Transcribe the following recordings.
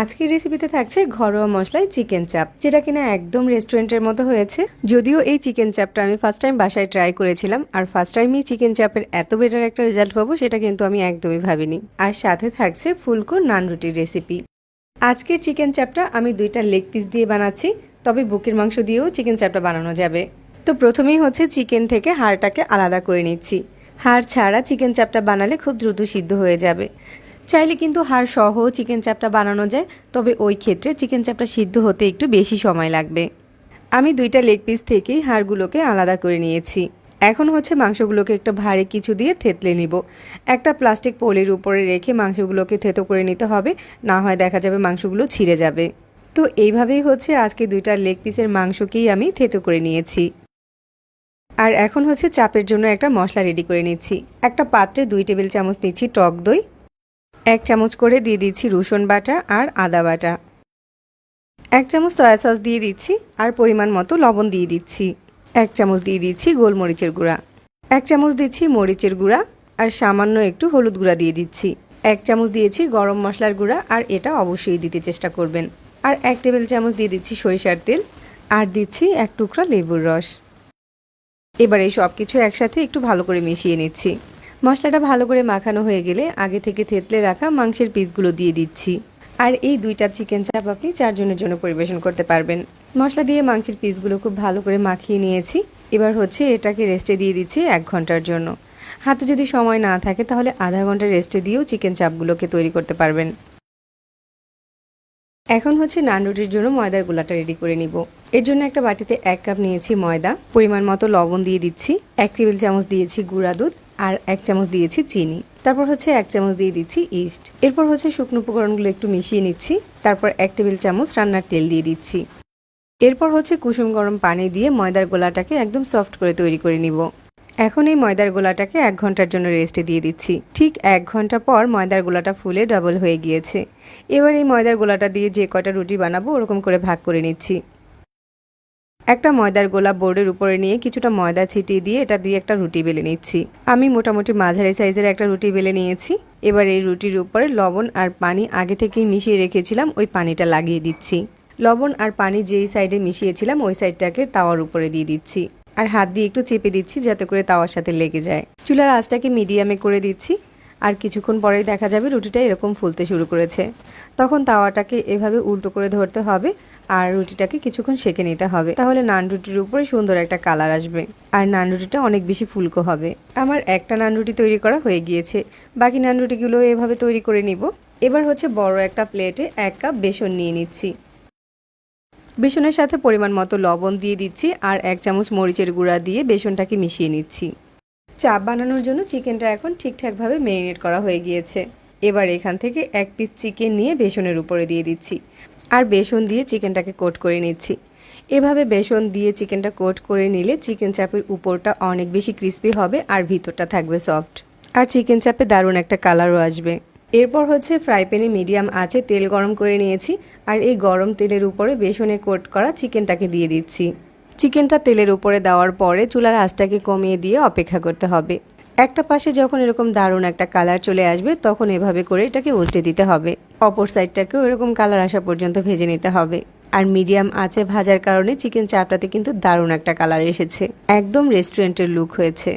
আজকের রেসিপিতে থাকছে ঘরোয়া মশলায় চিকেন চাপ যেটা কিনা একদম রেস্টুরেন্টের মতো হয়েছে। যদিও এই চিকেন চাপটা আমি ফার্স্ট টাইম বাসায় ট্রাই করেছিলাম, আর ফার্স্ট টাইমই চিকেন চাপের এত বেটার একটা রেজাল্ট পাবো সেটা কিন্তু আমি একদমই ভাবিনি। আর সাথে থাকছে ফুলকো নান রুটির রেসিপি আজকের চিকেন চাপটা আমি দুইটা লেগ পিস দিয়ে বানাচ্ছি, তবে বুকের মাংস দিয়েও চিকেন চাপটা বানানো যাবে। তো প্রথমেই হচ্ছে চিকেন থেকে হাড়টাকে আলাদা করে নিচ্ছি। হাড় ছাড়া চিকেন চাপটা বানালে খুব দ্রুত সিদ্ধ হয়ে যাবে। চাইলে কিন্তু হাড় সহ চিকেন চাপটা বানানো যায়, তবে ওই ক্ষেত্রে চিকেন চাপটা সিদ্ধ হতে একটু বেশি সময় লাগবে। আমি দুইটা লেগ পিস থেকেই হাড়গুলোকে আলাদা করে নিয়েছি। এখন হচ্ছে মাংসগুলোকে একটা ভারী কিছু দিয়ে থেতলে নিব। একটা প্লাস্টিক পলির উপরে রেখে মাংসগুলোকে থেতো করে নিতে হবে, না হয় দেখা যাবে মাংসগুলো ছিঁড়ে যাবে। তো এইভাবেই হচ্ছে আজকে দুইটা লেগ পিসের মাংসকেই আমি থেতো করে নিয়েছি। আর এখন হচ্ছে চাপের জন্য একটা মশলা রেডি করে নিচ্ছি। একটা পাত্রে দুই টেবিল চামচ দিচ্ছি টক দই এক চামচ করে দিয়ে দিচ্ছি রসুন বাটা আর আদা বাটা। এক চামচ সয়া সস দিয়ে দিচ্ছি আর পরিমাণ মতো লবণ দিয়ে দিচ্ছি। এক চামচ দিয়ে দিচ্ছি গোলমরিচের গুঁড়া। এক চামচ দিচ্ছি মরিচের গুঁড়া আর সামান্য একটু হলুদ গুঁড়া দিয়ে দিচ্ছি। এক চামচ দিয়েছি গরম মশলার গুঁড়া আর এটা অবশ্যই দিতে চেষ্টা করবেন। আর এক টেবিল চামচ দিয়ে দিচ্ছি সরিষার তেল আর দিচ্ছি এক টুকরা লেবুর রস। এবার এই সব কিছু একসাথে একটু ভালো করে মিশিয়ে নিচ্ছি। মশলাটা ভালো করে মাখানো হয়ে গেলে আগে থেকে থেতলে রাখা মাংসের পিসগুলো দিয়ে দিচ্ছি। আর এই দুইটা চিকেন চাপ আপনি চারজনের জন্য পরিবেশন করতে পারবেন। মশলা দিয়ে মাংসের পিসগুলো খুব ভালো করে মাখিয়ে নিয়েছি। এবার হচ্ছে এটাকে রেস্টে দিয়ে দিচ্ছি এক ঘণ্টার জন্য। হাতে যদি সময় না থাকে তাহলে আধা ঘণ্টা রেস্টে দিয়েও চিকেন চাপগুলোকে তৈরি করতে পারবেন। এখন হচ্ছে নান রুটির জন্য ময়দার গোলাটা রেডি করে নিব। এর জন্য একটা বাটিতে এক কাপ নিয়েছি ময়দা। পরিমাণ মতো লবণ দিয়ে দিচ্ছি। এক টেবিল চামচ দিয়েছি গুঁড়া দুধ। আর এক চামচ দিয়েছি চিনি। তারপর হচ্ছে এক চামচ দিয়ে দিচ্ছি ইস্ট। এরপর হচ্ছে শুকনো উপকরণগুলো একটু মিশিয়ে নিচ্ছি। তারপর এক টেবিল চামচ রান্নার তেল দিয়ে দিচ্ছি। এরপর হচ্ছে কুসুম গরম পানি দিয়ে ময়দার গোলাটাকে একদম সফট করে তৈরি করে নিব। এখন এই ময়দার গোলাটাকে এক ঘণ্টার জন্য রেস্টে দিয়ে দিচ্ছি। ঠিক এক ঘণ্টা পর ময়দার গোলাটা ফুলে ডাবল হয়ে গিয়েছে। এবার এই ময়দার গোলাটা দিয়ে যে কটা রুটি বানাবো ওরকম করে ভাগ করে নিচ্ছি। একটা ময়দার গোলা বোর্ডের উপরে নিয়ে কিছুটা ময়দা ছিটিয়ে দিয়ে এটা দিয়ে একটা রুটি বেলে নিচ্ছি। আমি মোটামুটি মাঝারি সাইজের একটা রুটি বেলে নিয়েছি। এবার এই রুটির উপরে লবণ আর পানি আগে থেকেই মিশিয়ে রেখেছিলাম, ওই পানিটা লাগিয়ে দিচ্ছি। লবণ আর পানি যেই সাইডে মিশিয়েছিলাম, ওই সাইডটাকে তাওয়ার উপরে দিয়ে দিচ্ছি। আর হাত দিয়ে একটু চেপে দিচ্ছি যাতে করে তাওয়ার সাথে লেগে যায়। চুলার আঁচটাকে মিডিয়ামে করে দিচ্ছি। আর কিছুক্ষণ পরেই দেখা যাবে রুটিটা এরকম ফুলতে শুরু করেছে। তখন তাওয়াটাকে এভাবে উল্টো করে ধরতে হবে আর রুটিটাকে কিছুক্ষণ সেঁকে নিতে হবে। তাহলে নান রুটির উপরে সুন্দর একটা কালার আসবে আর নান রুটিটা অনেক বেশি ফুলকো হবে। আমার একটা নান রুটি তৈরি করা হয়ে গিয়েছে। বাকি নান রুটিগুলো এভাবে তৈরি করে নিব। এবার হচ্ছে বড় একটা প্লেটে এক কাপ বেসন নিয়ে নিচ্ছি। বেসনের সাথে পরিমাণ মতো লবণ দিয়ে দিচ্ছি আর এক চামচ মরিচের গুঁড়া দিয়ে বেসনটাকে মিশিয়ে নিচ্ছি। চাপ বানানোর জন্য চিকেনটা এখন ঠিকঠাকভাবে ম্যারিনেট করা হয়ে গিয়েছে। এবার এখান থেকে এক পিস চিকেন নিয়ে বেসনের উপরে দিয়ে দিচ্ছি। আর বেসন দিয়ে চিকেনটাকে কোট করে নিচ্ছি। এভাবে বেসন দিয়ে চিকেনটা কোট করে নিলে চিকেন চাপের উপরটা অনেক বেশি ক্রিস্পি হবে আর ভিতরটা থাকবে সফট আর চিকেন চাপে দারুণ একটা কালারও আসবে। এরপর হচ্ছে ফ্রাই প্যানে মিডিয়াম আছে তেল গরম করে নিয়েছি। আর এই গরম তেলের উপরে বেসনে কোট করা চিকেনটাকে দিয়ে দিচ্ছি। চিকেনটা তেলের উপরে দেওয়ার পরে চুলার আঁচটাকে কমিয়ে দিয়ে অপেক্ষা করতে হবে। একটা পাশে যখন এরকম দারুণ একটা কালার চলে আসবে, তখন এভাবে করে এটাকে উল্টে দিতে হবে। অপর সাইডটাকেও এরকম কালার আসা পর্যন্ত ভেজে নিতে হবে। আর মিডিয়াম আছে ভাজার কারণে চিকেন চাপটাতে কিন্তু দারুণ একটা কালার এসেছে। একদম রেস্টুরেন্টের লুক হয়েছে।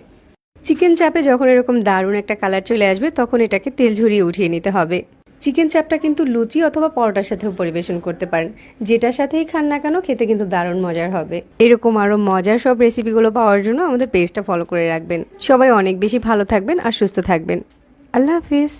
চিকেন চাপে যখন এরকম দারুণ একটা কালার চলে আসবে, তখন এটাকে তেল ঝরিয়ে উঠিয়ে নিতে হবে। চিকেন চাপটা কিন্তু লুচি অথবা পরোটার সাথেও পরিবেশন করতে পারেন। যেটার সাথেই খান না কেন, খেতে কিন্তু দারুণ মজার হবে। এরকম আরও মজার সব রেসিপিগুলো পাওয়ার জন্য আমাদের পেজটা ফলো করে রাখবেন। সবাই অনেক বেশি ভালো থাকবেন আর সুস্থ থাকবেন। আল্লাহ হাফিজ।